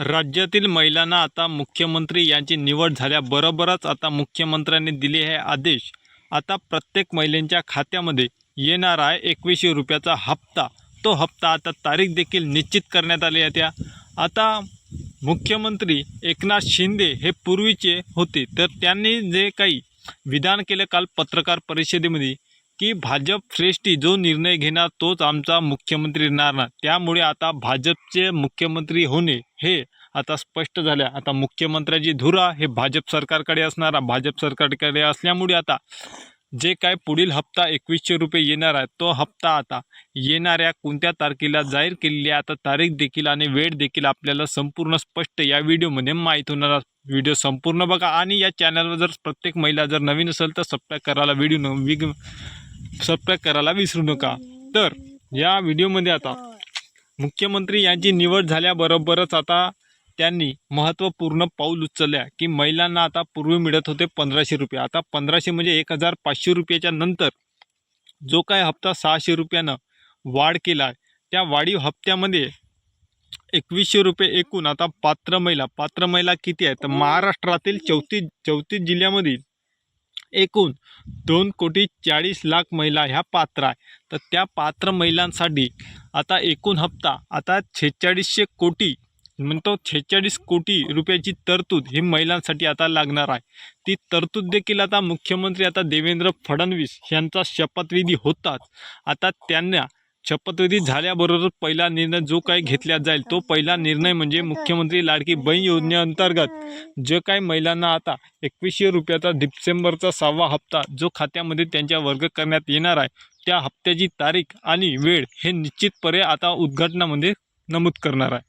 राज्यातील महिलांना आता मुख्यमंत्री यांची निवड झाल्याबरोबरच आता मुख्यमंत्र्यांनी दिले हे आदेश. आता प्रत्येक महिलेच्या खात्यामध्ये येणार आहे एकवीसशे रुपयाचा हप्ता. तो हप्ता आता तारीख देखील निश्चित करण्यात आली आहे त्या. आता मुख्यमंत्री एकनाथ शिंदे हे पूर्वीचे होते. तर त्यांनी जे काही विधान केलं काल पत्रकार परिषदेमध्ये की भाजप श्रेष्ठी जो निर्णय घेणार तोच आमचा मुख्यमंत्री येणार ना. त्यामुळे आता भाजपचे मुख्यमंत्री होणे हे आता स्पष्ट झाले. आता मुख्यमंत्र्याची धुरा हे भाजप सरकारकडे असणार. भाजप सरकारकडे असल्यामुळे आता जे काय पुढील हप्ता एकवीसशे रुपये येणार आहे तो हप्ता आता येणाऱ्या कोणत्या तारखेला जाहीर केलेली आहे आता तारीख देखील आणि वेळ देखील आपल्याला संपूर्ण स्पष्ट या व्हिडिओमध्ये माहीत होणार व्हिडिओ संपूर्ण बघा आणि या चॅनलवर जर प्रत्येक महिला जर नवीन असेल तर सबस्क्राईब करायला व्हिडिओ न सबस्क्राईब करायला विसरू नका. तर या व्हिडिओमध्ये आता मुख्यमंत्री यांची निवड झाल्याबरोबरच आता त्यांनी महत्त्वपूर्ण पाऊल उचलल्या की महिलांना आता पूर्वी मिळत होते पंधराशे रुपये. आता पंधराशे म्हणजे एक हजार पाचशे रुपयाच्या नंतर जो काय हप्ता सहाशे रुपयानं वाढ केला आहे त्या वाढीव हप्त्यामध्ये एकवीसशे रुपये एकूण आता पात्र महिला. पात्र महिला किती आहे तर महाराष्ट्रातील चौतीस चौतीस जिल्ह्यामधील एकूण दोन कोटी चाळीस लाख महिला ह्या पात्र आहे. तर त्या पात्र महिलांसाठी आता एकूण हप्ता आता छेचाळीसशे कोटी म्हणतो छेचाळीस कोटी रुपयाची तरतूद ही महिलांसाठी आता लागणार आहे. ती तरतूद देखील आता मुख्यमंत्री आता देवेंद्र फडणवीस यांचा शपथविधी होताच. आता त्यांना शपथविधी झाल्याबरोबर पहिला निर्णय जो काही घेतला जाईल तो पहिला निर्णय म्हणजे मुख्यमंत्री लाडकी बहीण योजनेअंतर्गत. जे काही महिलांना आता एकवीसशे रुपयाचा डिसेंबरचा सहावा हप्ता जो खात्यामध्ये त्यांच्या वर्ग करण्यात येणार आहे त्या हप्त्याची तारीख आणि वेळ हे निश्चितपणे आता उद्घाटनामध्ये नमूद करणार आहे.